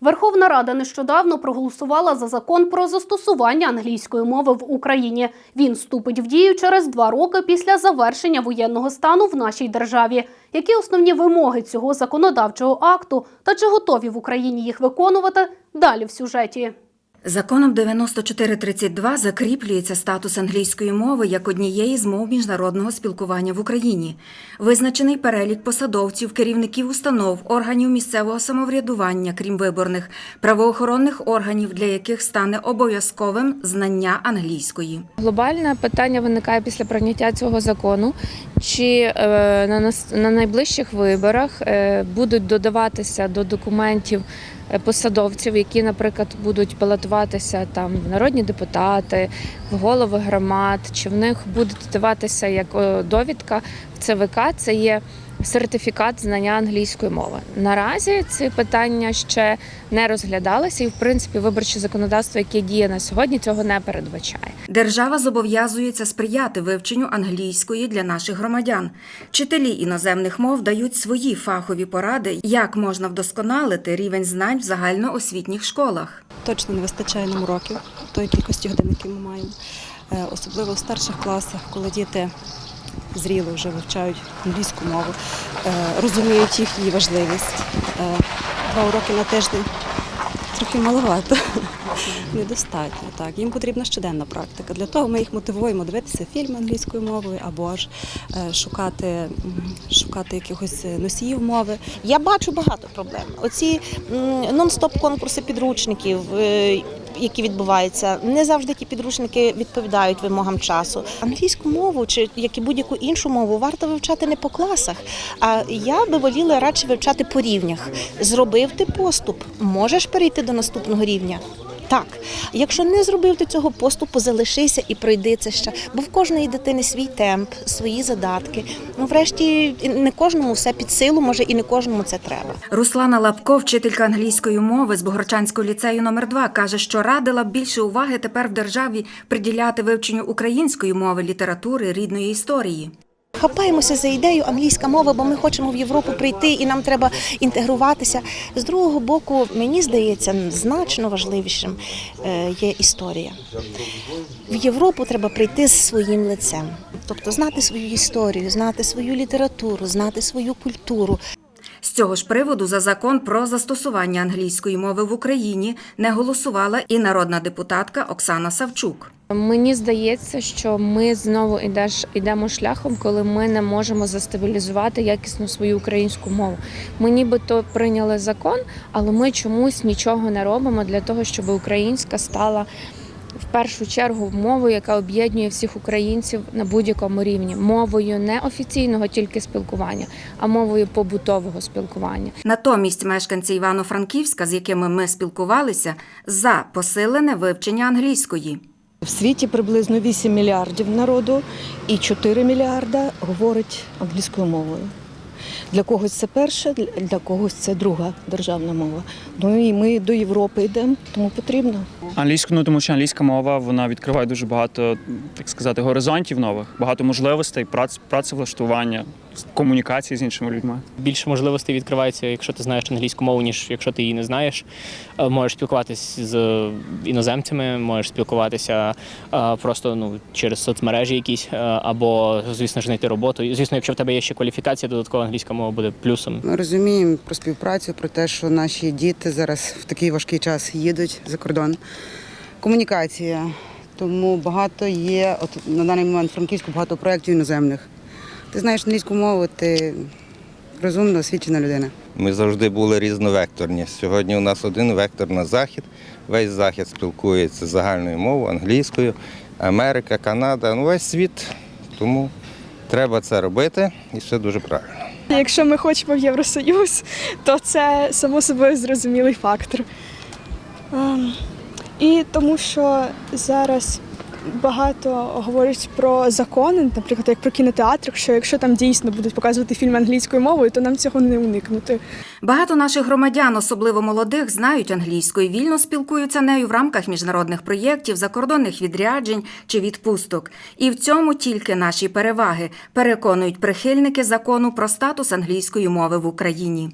Верховна Рада нещодавно проголосувала за закон про застосування англійської мови в Україні. Він вступить в дію через два роки після завершення воєнного стану в нашій державі. Які основні вимоги цього законодавчого акту та чи готові в Україні їх виконувати? Далі в сюжеті. Законом 9432 закріплюється статус англійської мови як однієї з мов міжнародного спілкування в Україні. Визначений перелік посадовців, керівників установ, органів місцевого самоврядування, крім виборних, правоохоронних органів, для яких стане обов'язковим знання англійської. Глобальне питання виникає після прийняття цього закону. Чи е, на, найближчих виборах е, будуть додаватися до документів посадовців, які, наприклад, будуть балотуватися там в народні депутати, в голови громад, чи в них буде додаватися як е, довідка в ЦВК, це є сертифікат знання англійської мови. Наразі ці питання ще не розглядалися, і в принципі виборче законодавство, яке діє на сьогодні, цього не передбачає. Держава зобов'язується сприяти вивченню англійської для наших громадян. Вчителі іноземних мов дають свої фахові поради, як можна вдосконалити рівень знань в загальноосвітніх школах. точно не вистачає нам уроків, тої кількості годин, які ми маємо. Е, Особливо в старших класах, коли діти зріло вже вивчають англійську мову, е, розуміють їх її важливість. Е, Два уроки на тиждень трохи маловато. Недостатньо. Так, їм потрібна щоденна практика. Для того ми їх мотивуємо дивитися фільми англійською мовою або ж е, шукати, шукати якихось носіїв мови. Я бачу багато проблем. Оці нон-стоп конкурси підручників, е, які відбуваються, не завжди ті підручники відповідають вимогам часу. Англійську мову чи як і будь-яку іншу мову варто вивчати не по класах. А я би воліла радше вивчати по рівнях. Зробив ти поступ, можеш перейти до наступного рівня. Так, якщо не зробив ти цього поступу, залишися і пройди це ще. Бо в кожної дитини свій темп, свої задатки. Ну, врешті, не кожному все під силу, може, і не кожному це треба. Руслана Лапко, вчителька англійської мови з Богорчанського ліцею номер 2 каже, що радила б більше уваги тепер в державі приділяти вивченню української мови, літератури, рідної історії. Хапаємося за ідею англійська мова, бо ми хочемо в Європу прийти і нам треба інтегруватися. З другого боку, мені здається, значно важливішим е, є історія. В Європу треба прийти з своїм лицем, тобто знати свою історію, знати свою літературу, знати свою культуру. З цього ж приводу за закон про застосування англійської мови в Україні не голосувала і народна депутатка Оксана Савчук. Мені здається, що ми знову ідеш, йдемо шляхом, коли ми не можемо застабілізувати якісно свою українську мову. Ми нібито прийняли закон, але ми чомусь нічого не робимо для того, щоб українська стала в першу чергу мовою, яка об'єднує всіх українців на будь-якому рівні, мовою не офіційного тільки спілкування, а мовою побутового спілкування. Натомість мешканці Івано-Франківська, з якими ми спілкувалися, за посилене вивчення англійської. В світі приблизно 8 мільярдів народу і 4 мільярда говорить англійською мовою. Для когось це перша, для когось це друга державна мова. Ну і ми до Європи йдемо, тому потрібно. Англійську, ну тому що англійська мова вона відкриває дуже багато, так сказати, горизонтів нових, багато можливостей, прац, працевлаштування, комунікації з іншими людьми. більше можливостей відкривається, якщо ти знаєш англійську мову, ніж якщо ти її не знаєш. Е, Можеш спілкуватися з іноземцями, можеш спілкуватися е, просто ну, через соцмережі якісь, е, або, звісно ж, знайти роботу. І, звісно, якщо в тебе є ще кваліфікація, додаткова англійська мова буде плюсом. Ми розуміємо про співпрацю, про те, що наші діти зараз в такий важкий час їдуть за кордон. Комунікація. Тому багато є, от на даний момент Франківську багато проєктів іноземних. Ти знаєш англійську мову, ти розумна, освічена людина. Ми завжди були різновекторні. Сьогодні у нас один вектор на захід. Весь захід спілкується загальною мовою, англійською, Америка, Канада, ну весь світ. Тому треба це робити і все дуже правильно. Якщо ми хочемо в Євросоюз, то це само собою зрозумілий фактор. Ем, І тому що зараз багато говорять про закони, наприклад, як про кінотеатр, що якщо там дійсно будуть показувати фільм англійською мовою, то нам цього не уникнути. Багато наших громадян, особливо молодих, знають англійську і вільно спілкуються нею в рамках міжнародних проєктів, закордонних відряджень чи відпусток. І в цьому тільки наші переваги, переконують прихильники закону про статус англійської мови в Україні.